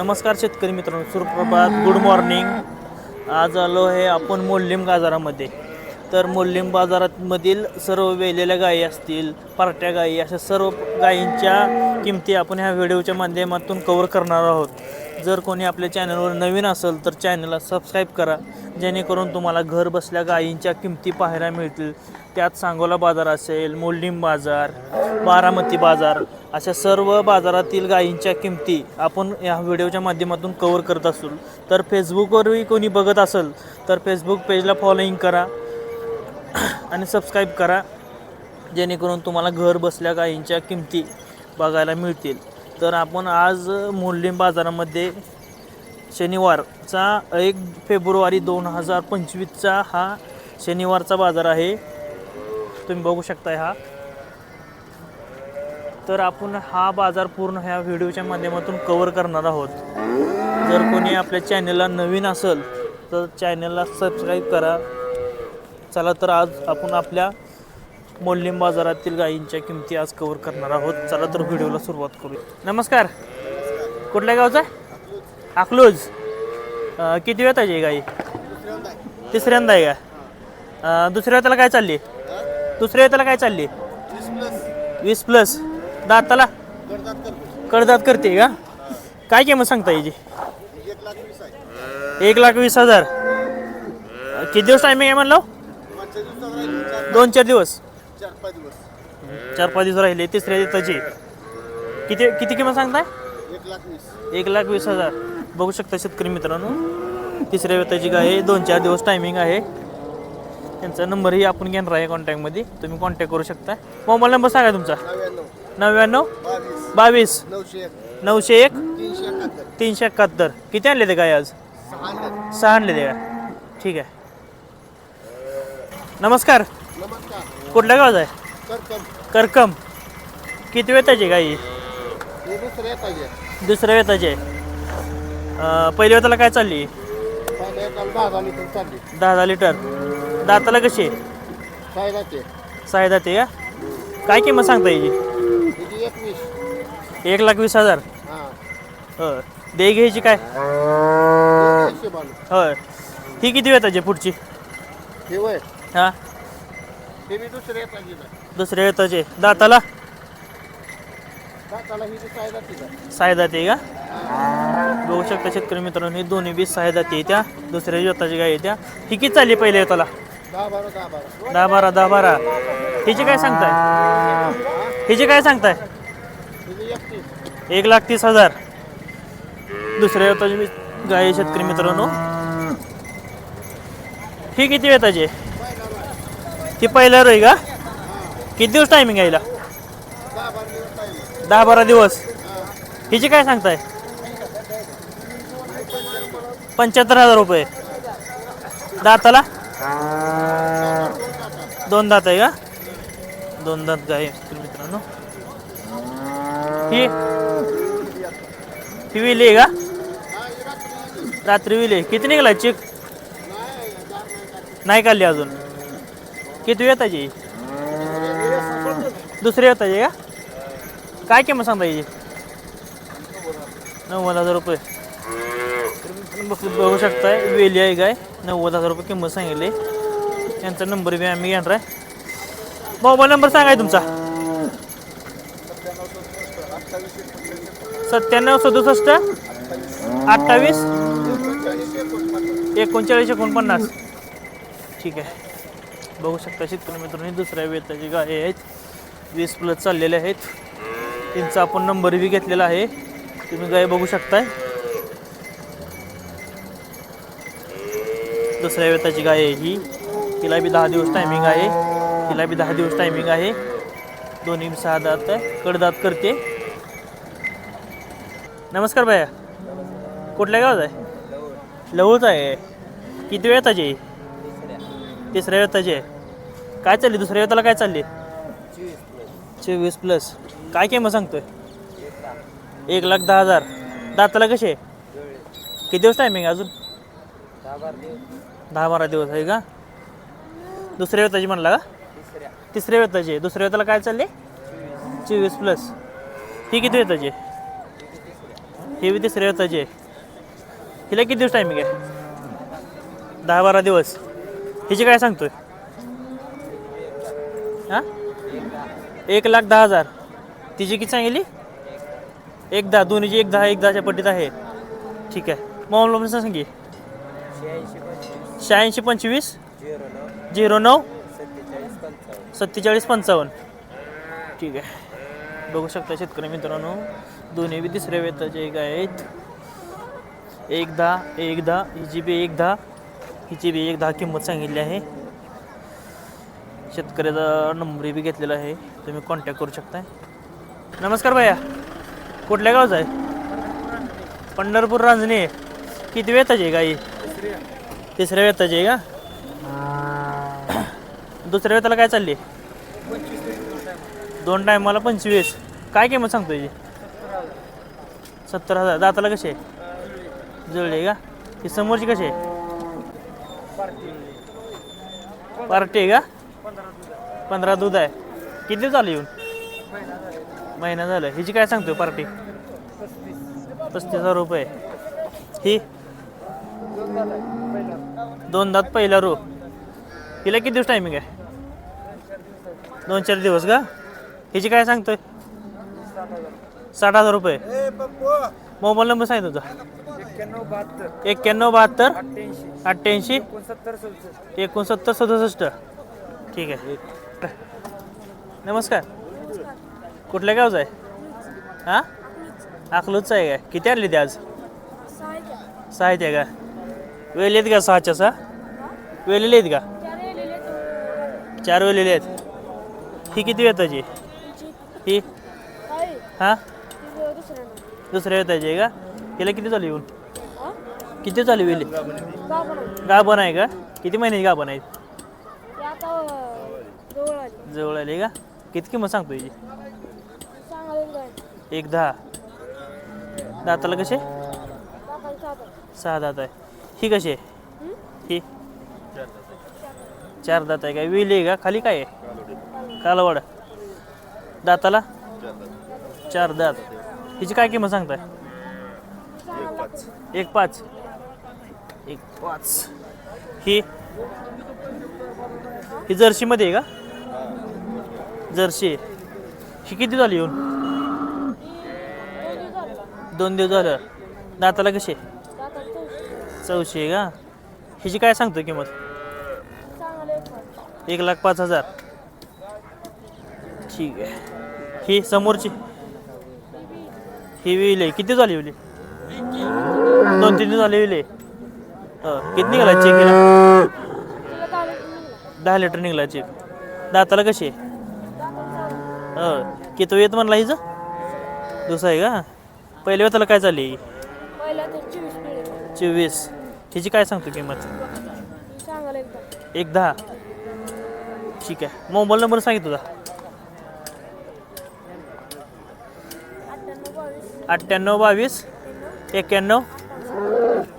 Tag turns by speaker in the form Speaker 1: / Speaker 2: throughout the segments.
Speaker 1: नमस्कार शेतकरी मित्रांनो सुप्रभात. गुड मॉर्निंग आज आलो आहे आपण मोल्लीम बाजारामध्ये. तर मोल्लीम बाजारातमधील सर्व वेलेल्या गायी असतील पार्ट्या गायी अशा सर्व गायींच्या किमती आपण ह्या व्हिडिओच्या माध्यमातून कवर करणार आहोत. जर कोणी आपल्या चॅनलवर नवीन असेल तर चॅनलला सबस्क्राईब करा. जेणेकरून तुम्हाला घर बसल्या गायींच्या किमती पाहायला मिळतील. त्यात सांगोला बाजार असेल मोल्लीम बाजार बारामती बाजार अशा सर्व बाजारातील गायींच्या किमती आपण या व्हिडिओच्या माध्यमातून कवर करत असू. तर फेसबुकवरही कोणी बघत असेल तर फेसबुक पेजला फॉलोईंग करा. आणि सबस्क्राईब करा जेणेकरून तुम्हाला घर बसल्या गायींच्या किमती बघायला मिळतील. तर आपण आज मोल्लीम बाजारामध्ये शनिवारचा एक फेब्रुवारी दोन हजार पंचवीसचा हा शनिवारचा बाजार आहे. तुम्ही बघू शकताय हा. तर आपण हा बाजार पूर्ण ह्या व्हिडिओच्या माध्यमातून कवर करणार आहोत. जर कोणी आपल्या चॅनलला नवीन असेल तर चॅनलला सबस्क्राईब करा. चला तर आज आपण आपल्या मोल्लीम बाजारातील गायींच्या किमती आज कव्हर करणार आहोत. चला तर व्हिडिओला सुरुवात करू नमस्कार. कुठल्या गावचा? अकलूज. किती वेळ आहे गाई? तिसऱ्यांदा आहे का? दुसऱ्या वेळेला काय चालली? दुसऱ्या वेळेला काय चालली? वीस प्लस. दाताला? कडदात करते का? काय किंमत सांगता याची? एक लाख वीस हजार. किती दिवस टायमिंग आहे म्हणलं? दोन चार दिवस? चार पाच दिवस. राहिले तिसऱ्या दिवसाची किती किती किंमत सांगताय? एक लाख वीस. हजार. बघू शकता शेतकरी मित्रांनो. तिसऱ्या वेताची गाय आहे. दोन चार दिवस टायमिंग आहे. त्यांचा नंबरही आपण घेणार आहे कॉन्टॅक्टमध्ये तुम्ही कॉन्टॅक्ट करू शकता. मोबाईल नंबर सांगा तुमचा. नव्याण्णव. बावीस.
Speaker 2: नऊशे
Speaker 1: नऊशे एक?
Speaker 2: तीनशे एकाहत्तर.
Speaker 1: तीनशे एकाहत्तर. किती आणले ते गाय आज? सहा आणले. ते का ठीक आहे. नमस्कार.
Speaker 2: नमस्कार.
Speaker 1: कुठल्या गावात आहे?
Speaker 2: करकम.
Speaker 1: करकम. किती वेताची गाई?
Speaker 2: हे दुसरे पाहिजे
Speaker 1: दुसऱ्या वेताची आहे. अं, पहिल्या वेताला काय चालली?
Speaker 2: दहा झाली तर चालली.
Speaker 1: दहा दहा लिटर. दाताला कशी आहे? सहा दाते का? काय किंमत सांगता याची
Speaker 2: एकवीस.
Speaker 1: एक लाख वीस हजार.
Speaker 2: हां.
Speaker 1: हो दे घ्यायची काय?
Speaker 2: एकशे बाणू
Speaker 1: होय. ही किती वेताची पुढची?
Speaker 2: हे वय.
Speaker 1: हां?
Speaker 2: हे मी दुसरे पाहिजे
Speaker 1: दुसऱ्या वेताचे दाताला?
Speaker 2: दाताला ही
Speaker 1: का? बघू शकता शेतकरी मित्रांनो ही दोन्ही बी सहा दाते त्या. दुसऱ्या वेताची गाय आहे त्या. ही किती चालली पहिल्या वेताला
Speaker 2: दहा बारा दहा बारा.
Speaker 1: दहा बारा दहा बारा. हिची काय सांगताय? हिची काय सांगताय?
Speaker 2: एकतीस.
Speaker 1: एक लाख तीस हजार. दुसऱ्या वेताची बी गाय आहे शेतकरी मित्रांनो. ही किती वेताची आहे? ती पहिल्या रोई का? किती दिवस टायमिंग आहे हिला?
Speaker 2: दहा बारा दिवस.
Speaker 1: हिची काय सांगताय? पंच्याहत्तर हजार रुपये. दाताला? दोन दात आहे का? दोन दात गाय आहे मित्रांनो? ही ही विली आहे का? रात्री विली आहे. किती निघाला? चिक? नाही काढली अजून. किती येताची दुसरी येताची का? काय किंमत सांगता याची? नव्वद हजार रुपये. बघू शकताय वेली आहे काय? नव्वद हजार रुपये किंमत सांगितली. त्यांचा नंबर बी आम्ही घेणार आहे. मोबाईल नंबर सांगाय तुमचा. सत्त्याण्णव सदुसष्ट अठ्ठावीस एकोणचाळीस एकोणपन्नास. ठीक आहे. बघू शकता शेतकरी दुसऱ्या वेताची गाय आहेत. वीस प्लस चाललेले आहेत. त्यांचा आपण नंबर बी घेतलेला आहे. तुम्ही गाय बघू शकताय. दुसऱ्या वेताची गाय आहे ही. तिला बी दहा दिवस टायमिंग आहे. तिला बी दहा दिवस टायमिंग आहे. दोन्ही सहा दात आहे कडदात करते. नमस्कार भैया. कुठल्या गावात आहे? लवूच आहे. किती वेताची आहे? तिसऱ्या वेताची आहे. काय चालली? दुसऱ्या वेताला काय चालली? चोवीस प्लस. काय किंमत सांगतोय? एक लाख दहा हजार. दाताला कसे किती दिवस टायमिंग अजून? दहा बारा दिवस आहे का? दुसऱ्या वेताची म्हणला का? तिसऱ्या वेताची आहे. दुसऱ्या वेताला काय चालले? चोवीस प्लस. ही किती वेताची हे बी तिसऱ्या वेताची आहे. हिला किती दिवस टायमिंग आहे? दहा बारा दिवस. हिची काय सांगतोय? हां? एक लाख दहा हजार. तिची किती सांगितली? एक दहा. दोन्हीची एक दहा एक दहाच्या पट्टीत आहे. ठीक आहे. मग नंबर सांग शहाऐंशी पंचवीस. झिरो नऊ. सत्तेचाळीस पंचावन्न. ठीक आहे. बघू शकता शेतकरी मित्रांनो. दोन्ही बी तिसऱ्या वेताचे एक आहेत. एक दहा एक दहा. हिची बी एक दहा. हिची बी एक दहा किंमत सांगितली आहे. शेतकऱ्याचा नंबर बी घेतलेला आहे. तुम्ही कॉन्टॅक्ट करू शकताय. नमस्कार भैया. कुठल्या गावचा आहे? पंढरपूर रांजणे किती वेताची आहे गाई? तिसऱ्या वेताची आहे का? दुसऱ्या वेताला काय चालली? दोन टायमाला पंचवीस. काय किंमत सांगतो याची सत्तर हजार. दाताला कशी आहे? जुळली का? ही समोरची कशी आहे? पार्टी आहे का? पंधरा दूध आहे. किती दिवस येऊन? महिना झालं. हिची काय सांगतो पार्टी? पस्तीस हजार रुपये. ही? दोन दात पहिला रो. हिला किती दिवस टायमिंग आहे? दोन चार दिवस का? हिची काय सांगतोय? साठ हजार रुपये. मोबाईल नंबर सांग तुझा.
Speaker 2: एक्क्याण्णव बहात्तर.
Speaker 1: एक्क्याण्णव बहात्तर
Speaker 2: अठ्ठ्याऐंशी.
Speaker 1: अठ्ठ्याऐंशी.
Speaker 2: एकोणसत्तर सदुसष्ट.
Speaker 1: एकोणसत्तर सदुसष्ट. ठीक आहे. नमस्कार. कुठल्या गावचं आहे? हां? अकलूजचं आहे काय? किती आणली ते आज? सहा आहेत का? वेल आहेत का सहाच्या सहा वेलेले आहेत का? चार वेलेले आहेत. ही किती वेताची? ही? हां? दुसऱ्या वेताची. आहे का? हिला किती झाली येऊन? किती चालू वेली गाभण आहे का? किती महिन्याची गाभण आहे? जवळ आली का? किती किंमत सांगतो हिची एक दहा. दाताला कसे? सहा दात आहे. ही कशी आहे? ही? चार दात आहे का? वेली आहे का? खाली काय आहे? कालवड. दाताला? चार दात. हिची काय किंमत सांगताय? एक पाच. एक पाच ही ही जर्सीमध्ये आहे का? जर्सी ही किती झाली येऊन? दोन दिवस झालं. दाताला कशी चौशे आहे का? हिची काय सांगतो किंमत? एक लाख पाच हजार. ठीक आहे. ही समोरची? ही विले किती झाली विले दोन तीन दिवस झाले विले किती निघाला चेक दहा लिटर निघाला चेक दाताला कशी आहे? किती येत म्हणला हिचं? दुसरं आहे का? पहिल्या वेळेला काय चालली?
Speaker 3: चोवीस
Speaker 1: हिची काय सांगतो किंमत? एक दहा. ठीक आहे. मोबाईल नंबर सांगित तुझा?
Speaker 3: अठ्ठ्याण्णव बावीस.
Speaker 1: एक्क्याण्णव.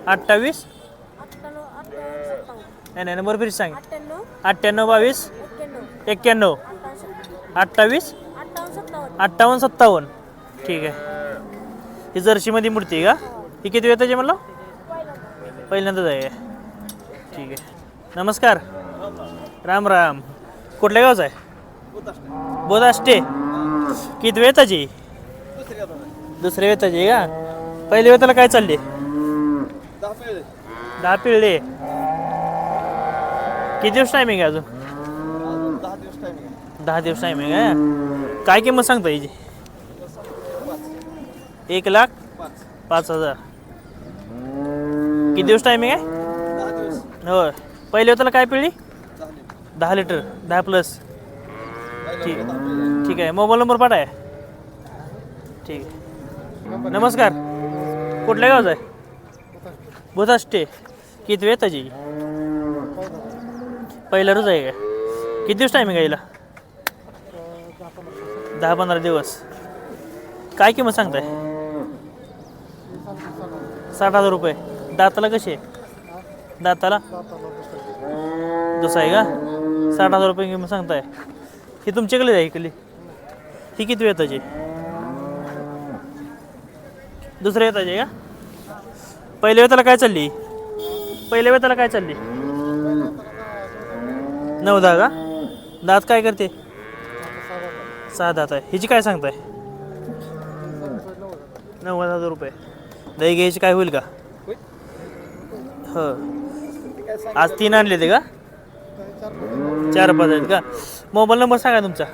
Speaker 1: अठ्ठावीस. नाही नाही नंबर फिर सांग.
Speaker 3: अठ्ठ्याण्णव.
Speaker 1: बावीस.
Speaker 3: एक्क्याण्णव.
Speaker 1: अठ्ठावीस.
Speaker 3: अठ्ठावन्न सत्तावन्न.
Speaker 1: ठीक आहे. ही जर्सीमध्ये मूर्ती का? ही किती वेताची म्हणलं?
Speaker 3: पहिला
Speaker 1: पहिल्यांदाच आहे. ठीक आहे. नमस्कार. राम राम. कुठल्या गावचा आहे? बोधाष्टे किती वेताची दुसऱ्या वेताची का? पहिल्या वेताला काय चालली? दहा पिळले. किती दिवस टायमिंग आहे अजून?
Speaker 2: दहा दिवस टाइम
Speaker 1: दहा दिवस टायमिंग आहे. काय किंमत सांगता याची? एक लाख
Speaker 2: पाच
Speaker 1: पाच हजार. किती दिवस टायमिंग आहे?
Speaker 2: दहा दिवस
Speaker 1: होय. पहिले होताला काय पिळली?
Speaker 2: झाले
Speaker 1: दहा लिटर. दहा प्लस ठीक. ठीक आहे. मोबाईल नंबर पाठाय ठीक आहे. नमस्कार. कुठल्या गावचा आहे? बुधाष्टे. किती वेळ त्याची पहिला रोज आहे का? किती दिवस टायमिंग आहे याला दहा पंधरा दिवस. काय किंमत सांगताय? साठ हजार रुपये. दाताला कसे दाताला? दुसरा आहे का? साठ हजार रुपये किंमत सांगताय. ही तुमच्याकडे आहे इकडली. ही किती वेळ त्याची दुसऱ्या वेताची आहे का? पहिल्या वेताला काय चालली? पहिल्या वेताला काय चालली? नऊ दहा का? दात काय करते? सहा दात आहे. हिची काय सांगताय? नव्वद हजार रुपये. दही घ्यायची काय होईल का? हो. आज तीन आणले ते का? चार पाच आहेत का? मोबाईल नंबर सांगा तुमचा.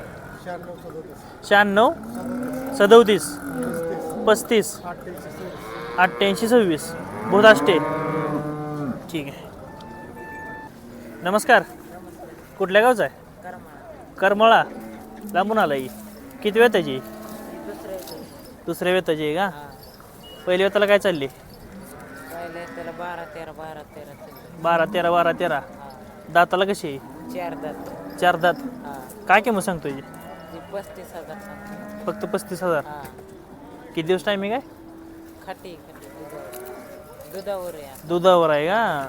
Speaker 1: शहाण्णव सदोतीस पस्तीस अठ्ठ्याऐंशी सव्वीस. बोधाष्टे ठीक आहे. नमस्कार. कुठल्या गावचा आहे? करमळा. लांबून आला ही. किती वेळ त्याची दुसऱ्या वेताची आहे का? पहिल्या वेताला काय चालली?
Speaker 4: पहिले त्याला बारा तेरा बारा तेरा चालले.
Speaker 1: बारा तेरा बारा तेरा. दाताला कशी? आहे
Speaker 4: चार दात.
Speaker 1: चार दात.
Speaker 4: हा.
Speaker 1: काय किंमत सांगतो याची
Speaker 4: ती पस्तीस हजार सांगतो
Speaker 1: फक्त पस्तीस हजार.
Speaker 4: हा.
Speaker 1: किती दिवस टायमिंग आहे?
Speaker 4: खाटी खाटी. दुधावर. दुधावर आहे.
Speaker 1: दुधावर आहे का?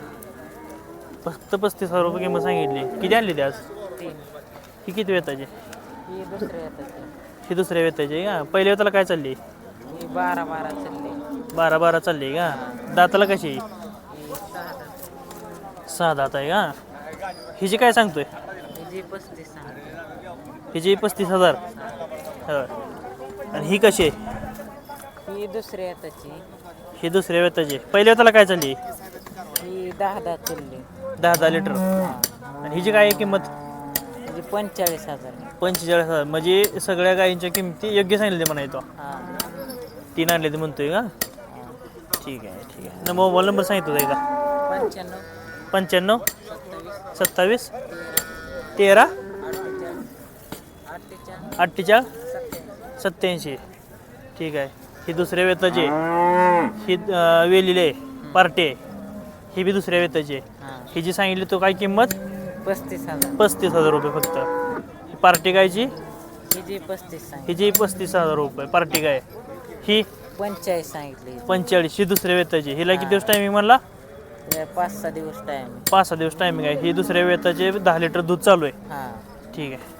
Speaker 1: फक्त पस्तीस हजार रुपये किंमत सांगितली. किती आणली ती आज? ही किती वेताची?
Speaker 4: ही दुसऱ्या येतात
Speaker 1: ही दुसऱ्या वेताची आहे का? पहिल्या वेताला काय चालली?
Speaker 4: ही बारा बारा चालली.
Speaker 1: बारा बारा चालली का? दाताला कशी
Speaker 4: ही सहा दात.
Speaker 1: सहा दात आहे का? हिची काय सांगतोय?
Speaker 4: हिची पस्तीस सांगतो
Speaker 1: हिची पस्तीस हजार. हो आणि ही कशी आहे?
Speaker 4: ही दुसऱ्या येताची
Speaker 1: ही दुसऱ्या वेताची आहे. पहिल्या वेताला काय चालली?
Speaker 4: ही दहा दात चालली.
Speaker 1: दहा दहा लिटर. आणि हिची काय आहे किंमत
Speaker 4: पंचेचाळीस हजार.
Speaker 1: पंचेचाळीस हजार. म्हणजे सगळ्या गायींच्या किमती योग्य सांगितले म्हणा येतो
Speaker 4: हा.
Speaker 1: तीन आणले ते म्हणतोय का? ठीक आहे ठीक आहे. न मोबाईल नंबर सांगितलं आहे का?
Speaker 4: पंच्याण्णव.
Speaker 1: पंच्याण्णव?
Speaker 4: सत्तावीस.
Speaker 1: सत्तावीस? तेरा?
Speaker 4: अठ्ठेचाळीस. अठ्ठेचाळीस सत्याऐंशी
Speaker 1: ठीक आहे. ही दुसऱ्या वेताची आहे. ही अं, वेलेली पार्टी. ही बी दुसऱ्या वेताची आहे.
Speaker 4: हा
Speaker 1: ही जी सांगितली तो काय किंमत?
Speaker 4: पस्तीस हजार.
Speaker 1: पस्तीस हजार रुपये फक्त. ही पार्टी गायची
Speaker 4: हिची पस्तीस सांगितली.
Speaker 1: हिची पस्तीस हजार रुपये. पार्टी गाय ही
Speaker 4: पंचेचाळीस सांगितली
Speaker 1: पंचेचाळीस ही दुसऱ्या वेताची. हिला किती दिवस टायमिंग म्हणला?
Speaker 4: पाच सहा दिवस टाइम
Speaker 1: पाच सहा दिवस टायमिंग आहे. ही दुसऱ्या वेताचे दहा लिटर दूध चालू आहे.
Speaker 4: हा.
Speaker 1: ठीक आहे.